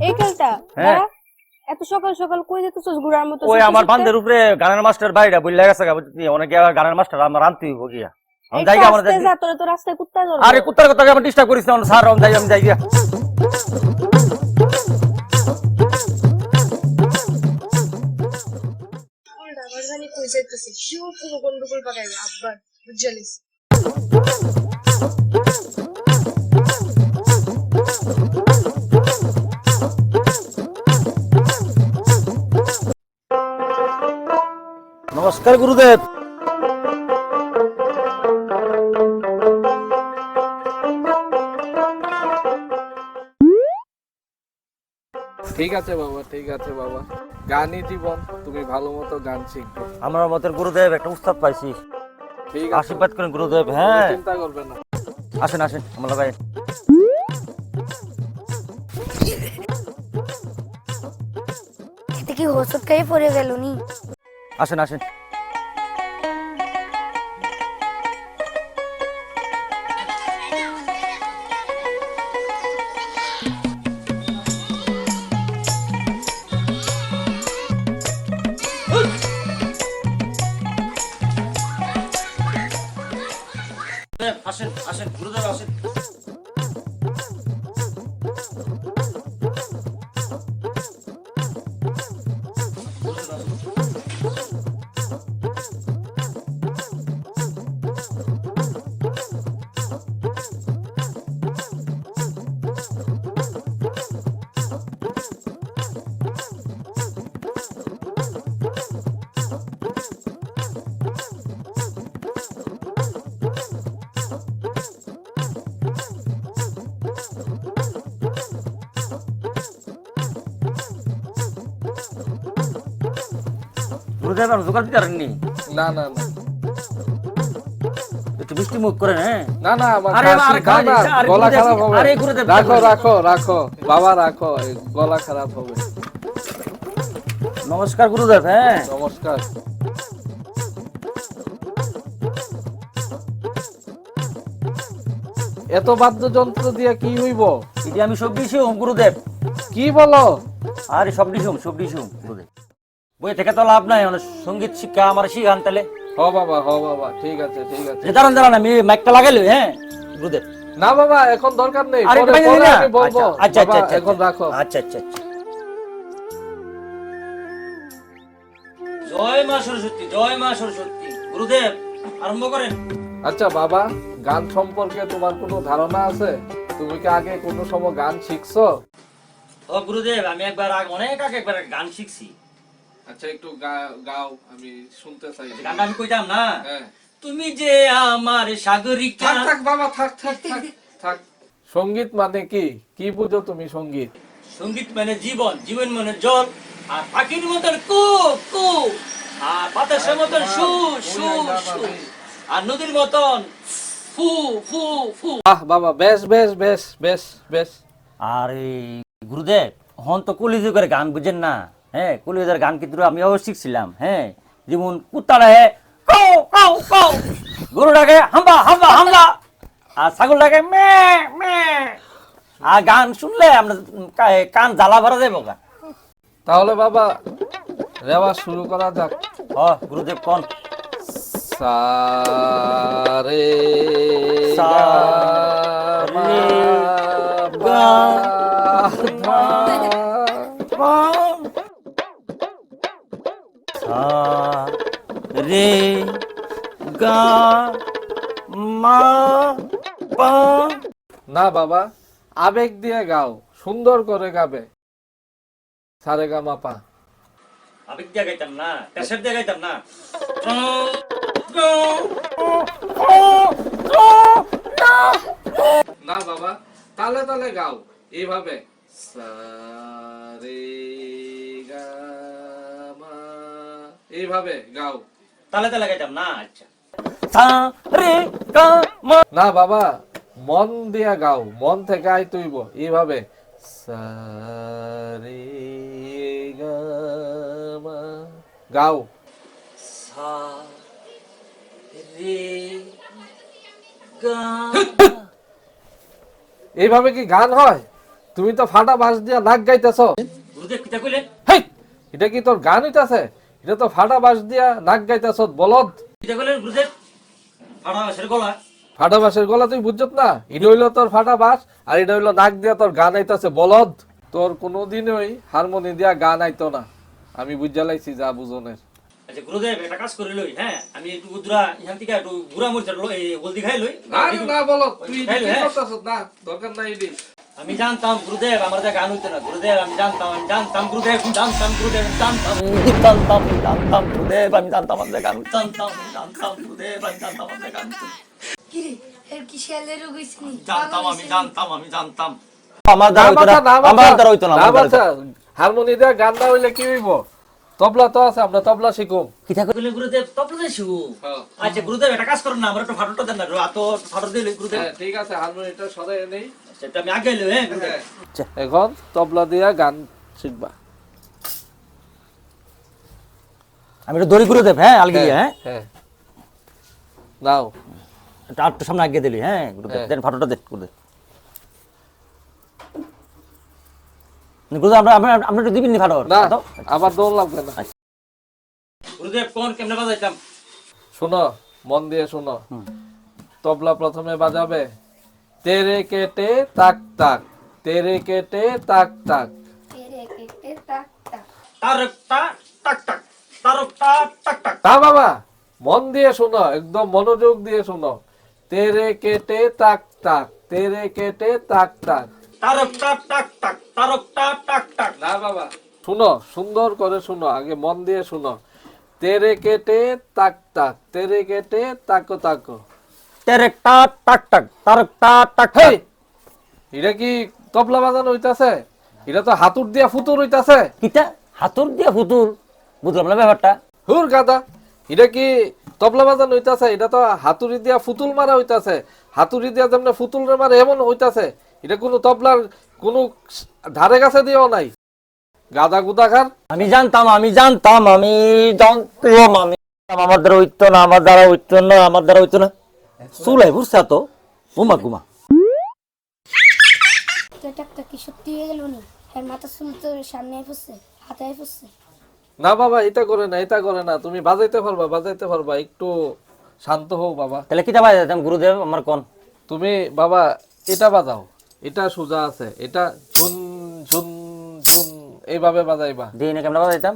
এই খেলটা? হ্যাঁ। এত সকাল সকাল কই যেতেছস ঘুরার মতো? ওই আমার ছুটতে? উপরে গানের মাস্টার বাইরা বললে গেছে অনেকে গানের মাস্টার আমার আনতে হইব গিয়া। আমি যাই আমার আস্তে যাই- যা, তোরে তো রাস্তায় কুত্তা আরে কুত্তার কথা আমার ডিস্টার্ব করিস না স্যার আমি যাই আমি যাই গিয়া। জানি কই যাইতেছে শিও পুরো গন্ডগোল পাকাইবে আব্বার বুঝালিস? নমস্কার গুরুদেব। ঠিক আছে বাবা ঠিক আছে বাবা। গানই জীবন তুমি ভালো মতো গান শিখবে। আমার মতের গুরুদেব একটা উস্তাদ পাইছি আশীর্বাদ করেন গুরুদেব হ্যাঁ। চিন্তা করবে না। আসেন আসেন আমার ভাই কি হোসট খাই পড়ে গেল নি? আসেন আসেন। দিতে পারেননি? না না না। একটু মিষ্টি মুখ করেন হ্যাঁ না না আরে, কাশি, আমার না, খাওয়া না, দিচ্ছে, আরে গলা খারাপ হবে। আরে গুরুদেব, রাখো রাখো রাখো। বাবা রাখো গলা খারাপ হবে। নমস্কার গুরুদেব হ্যাঁ? নমস্কার। এত বাদ্যযন্ত্র দিয়ে কি হইব? এটি আমি সব দিছুম গুরুদেব। কি বলো? আরে সব দিছুম সব গুরুদেব বই থেকে তো লাভ নাই মানে সংগীত শিক্ষা আমার শিখান তাহলে। হ বাবা হ বাবা ঠিক আছে ঠিক আছে। দাঁড়ান দাঁড়ান আমি মাইকটা লাগাইলো হ্যাঁ? গুরুদেব। না বাবা এখন দরকার নেই আরে পরে ভাই, পরে না, আমি বলব। আচ্ছা আচ্ছা বাবা, আচ্ছা এখন রাখো। আচ্ছা আচ্ছা আচ্ছা। জয় মা সরস্বতী জয় মা সরস্বতী। গুরুদেব আরম্ভ করেন। আচ্ছা বাবা গান সম্পর্কে তোমার কোনো ধারণা আছে? তুমি কি আগে কোনো সময় গান শিখছো? ও গুরুদেব আমি একবার আগে অনেক আগে একবার গান শিখছি। আচ্ছা একটু গাও আমি শুনতে চাই। গানটা আমি কইতাম না? হ্যাঁ। তুমি যে আমার সাগরিকা থাক থাক বাবা থাক থাক থাক থাক। সংগীত মানে কি? কি বুঝো তুমি সংগীত? সংগীত মানে জীবন জীবন মানে জল আর পাখির মতন কু কু আর বাতাসের মতন সু সু সু আর নদীর মতন ফু ফু ফু। আহ বাবা বেশ বেশ বেশ বেশ বেশ। আর এই গুরুদেব হন তো কলিযুগের গান বুঝেন না। হ্যাঁ কলিযুগের গান কিন্তু আমিও শিখছিলাম হ্যাঁ। যেমন কুত্তাটা হে কাউ কাউ কাউ গরুটাকে হাম্বা হাম্বা হাম্বা। আর ছাগলটাকে মে মে। আর গান শুনলে আমরা কান জ্বালা ভরা যাব গা। তাহলে বাবা রেওয়া শুরু করা যাক। ও গুরুদেব কোন? সারে সা রে গা। রে গা মা পা। না বাবা আবেগ দিয়ে গাও সুন্দর করে গাবে। সারে গা মাপা আবেগ দিয়ে গাইতাম না ক্যাসেট দিয়ে গাইতাম না। না বাবা তালে তালে গাও এইভাবে। সারে গা মা এইভাবে গাও। তালে তালে না আচ্ছা। না বাবা মন দিয়া গাও মন থেকে আই তুইব এইভাবে। সারে গাও। সা রে এইভাবে কি গান হয়? তুমি তো ফাটা বাঁশ দিয়া নাক গাইতেছ। গুরুদেব কিতা কইলেন হেই এটা কি তোর গান হইতাছে? এটা তো ফাটা বাঁশ দিয়া নাক গাইতেছ বলদ। ফাড়া সের গলা। ফাটা বাঁশের গলা তুই বুঝছত না? এটা হইল তোর ফাটা বাঁশ আর এটা হইল নাক দিয়া তোর গান আইতাছে বলদ। তোর কোনোদিনই হারমোনি দিয়া গান আইতো না। আমি বুঝা লাইছি যা বুঝনের। আচ্ছা গুরুদেব একটা কাজ করে লই হ্যাঁ? আমি একটু গুদরা এখান থেকে একটু গুড়া মরিচ লই হলদি খাই লই। না বলো তুই হ্যাঁ, কি। না দরকার নাই আমি জানতাম গুরুদেব আমার যা গান হইতো না। গুরুদেব আমি জানতাম আমি জানতাম গুরুদেব জানতাম গুরুদেব জানতাম। জানতাম জানতাম গুরুদেব আমি জানতাম আমার গান জানতাম জানতাম গুরুদেব আমি জানতাম আমার গান এর কি শিয়ালের রোগ হইছে নি? জানতাম আমি জানতাম আমি জানতাম। আমার দ্বারা হইতো না আমার দ্বারা হইতো না না আমার দ্বারা হারমোনি দিয়া গান না হইলে কি হইব? তবলা তো আছে আমরা তবলা শিখুম। কিতা কইলে গুরুদেব তপলে দেশু হ্যাঁ। আচ্ছা গুরুদেব একটা কাজ করুন না আমার একটু ফাটোটা দেন না এত ফাটো দিলে গুরুদেব। হ্যাঁ, ঠিক আছে হারমোনিটা সরাই নেই সেটা আমি আগে লই হ্যাঁ এখন তবলা দিয়া গান শিখবা। আমি একটু দড়ি গুরুদেব হ্যাঁ আলগি হ্যাঁ। হ্যাঁ নাও। এটা আটটু সামনে আগে দিলি হ্যাঁ গুরুদেব। হ্যাঁ। দেন ফাটোটা দেন গুরুদেব। গুরুদেব আমরা আমরা আমরা একটু দিবিনি ফাটো না ফাটো। আবার দৌড় লাগবে না। গুরুদেব কোন কেমনে বাজাইতাম? শোনো মন দিয়ে শোনো। তবলা প্রথমে বাজাবে। তেরে কেটে তাক তাক। তেরে কেটে তাক তাক। তেরে কেটে টাক টাক তা বাবা মন দিয়ে শোনো একদম মনোযোগ দিয়ে শোনো। তেরে কেটে তাক তাক। তেরে কেটে তাক তাক। টাক টাক টাক টাক না বাবা। শুনো সুন্দর করে শুনো আগে মন দিয়ে শুনো। তেরে কেটে তাক তাক তেরে কেটে তাকো তাকো। তেরেকটা টাক টাক টাক হেই! টাক এটা কি তবলা বাজানো হইতাছে? এটা তো হাতুর দিয়া ফুতুর হইতাছে। কিটা? হাতুর দিয়া ফুতুর? বুঝলাম না ব্যাপারটা। হুর গাদা এটা কি তবলা বাজানো হইতাছে? এটা তো হাতুড়ি দিয়া ফুতুল মারা হইতাছে। হাতুড়ি দিয়া যেমন ফুতুল মারে এমন হইতাছে। এটা কোনো তবলার কোনো ধারে কাছে দিয়েও নাই। গাদা গুদা খার আমি জানতাম আমি জানতাম আমি জানতাম আমি আমার দ্বারা হইতো না আমার দ্বারা হইতো না আমার দ্বারা হইতো না। চুলাই বুঝছা তো। উমা টাক টাক কি সত্যি হয়ে গেল নি? এর মাথা চুল তো সামনে পড়ছে হাতায় পড়ছে না বাবা এটা করে না এটা করে না। তুমি বাজাইতে পারবা বাজাইতে পারবা। একটু শান্ত হও বাবা। তাহলে কিটা বাজে যেতাম গুরুদেব আমার কোন। তুমি বাবা এটা বাজাও। এটা সোজা আছে। এটা ঝুন ঝুন ঝুন এইভাবে বাজাইবা। দিই না কেমন বাজাইতাম।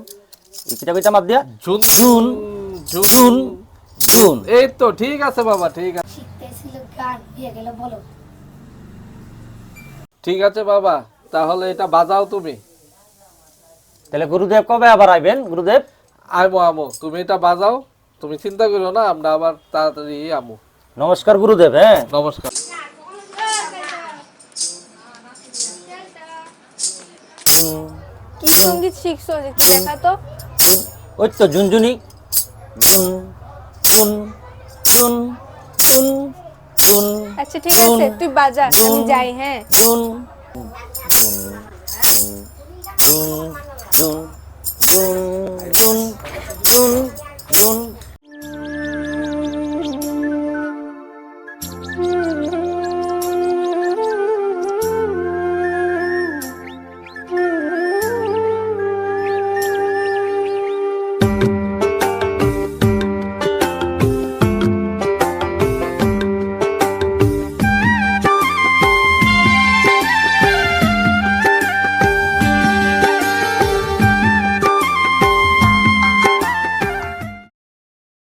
এই কিটা কইতাম আপ দিয়া। ঝুন ঝুন ঝুন ঝুন এই তো ঠিক আছে বাবা ঠিক আছে। শিখতেছিল গান হয়ে গেল বলো। ঠিক আছে বাবা তাহলে এটা বাজাও তুমি। তাহলে গুরুদেব কবে আবার আইবেন? গুরুদেব? আইবো আমো তুমি এটা বাজাও। তুমি চিন্তা করো না আমরা আবার তাড়াতাড়ি আমো নমস্কার গুরুদেব হ্যাঁ? নমস্কার। কি সংগীত শিখছো একটু দেখা তো ওই তো ঝুনঝুনি ঝুন ঝুন ঝুন ঝুন ঝুন আচ্ছা ঠিক আছে তুই বাজা আমি যাই হ্যাঁ ঝুন ঝুন ঝুন ঝুন ঝুন ঝুন